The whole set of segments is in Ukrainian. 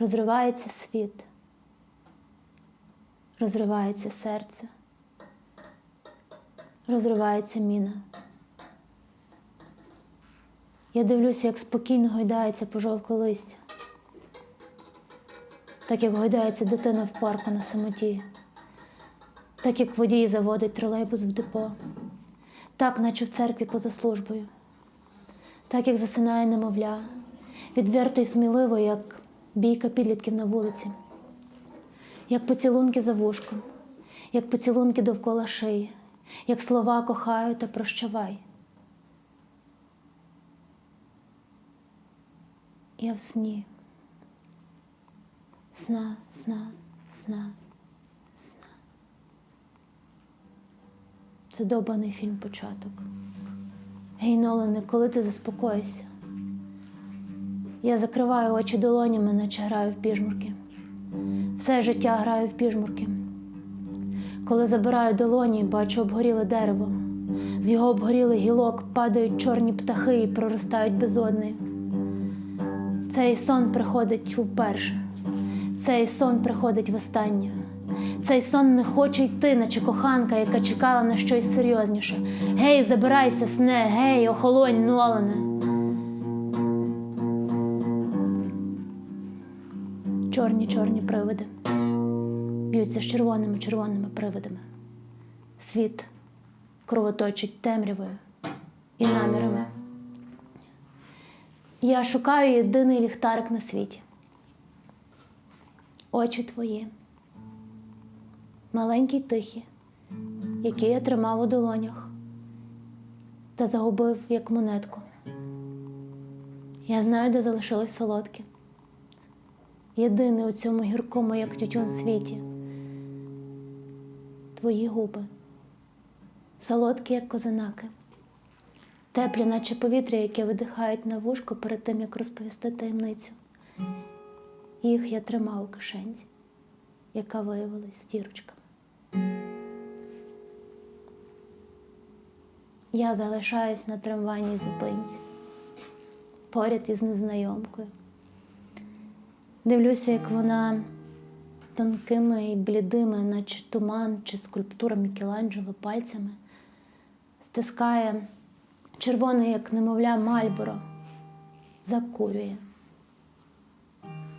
Розривається світ, розривається серце, розривається міна. Я дивлюся, як спокійно гойдається пожовкле листя, так як гойдається дитина в парку на самоті, так як водій заводить тролейбус в депо, так, наче в церкві поза службою, так як засинає немовля, відверто й сміливо, як бійка підлітків на вулиці, як поцілунки за вушком, як поцілунки довкола шиї, як слова кохаю та прощавай. Я в сні. Сна, сна, сна, сна. Це добаний фільм початок. Гейнолене, коли ти заспокоїшся? Я закриваю очі долонями, наче граю в піжмурки. Все життя граю в піжмурки. Коли забираю долоні, бачу обгоріле дерево. З його обгорілих гілок падають чорні птахи і проростають безодни. Цей сон приходить вперше. Цей сон приходить востаннє. Цей сон не хоче йти, наче коханка, яка чекала на щось серйозніше. Гей, забирайся, сне, гей, охолонь, Нолане. Чорні чорні привиди б'ються з червоними червоними привидами. Світ кровоточить темрявою і намірами. Я шукаю єдиний ліхтарик на світі. Очі твої, маленькі тихі, які я тримав у долонях та загубив як монетку. Я знаю, де залишилось солодке. Єдине у цьому гіркому, як тютюн світі. Твої губи, солодкі, як козинаки, теплі, наче повітря, яке видихають на вушко перед тим, як розповісти таємницю. Їх я тримав у кишенці, яка виявилась з дірочками. Я залишаюсь на трамвайній зупинці, поряд із незнайомкою. Дивлюся, як вона тонкими і блідими, наче туман чи скульптура Мікеланджело пальцями, стискає червоне, як немовля Мальборо, закурює.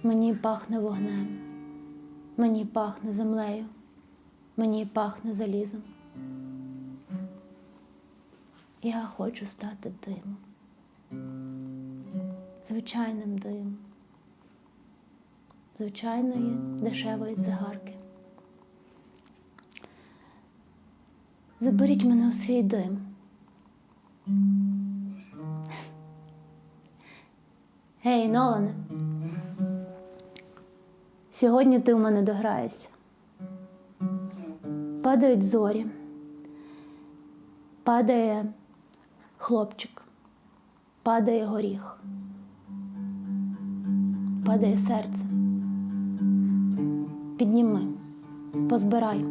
Мені пахне вогнем, мені пахне землею, мені пахне залізом. Я хочу стати димом, звичайним димом, звичайної дешевої цигарки. Заберіть мене у свій дим. Гей, Нолане. Сьогодні ти у мене дограєшся. Падають зорі, падає хлопчик, падає горіх, падає серце. Підніми, позбирай,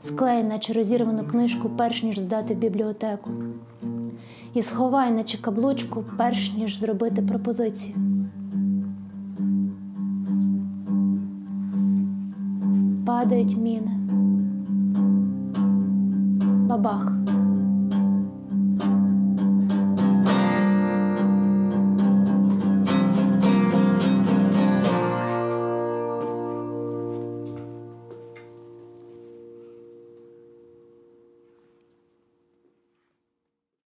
склей, наче розірвану книжку, перш ніж здати в бібліотеку. І сховай, наче каблучку, перш ніж зробити пропозицію. Падають міни. Бабах.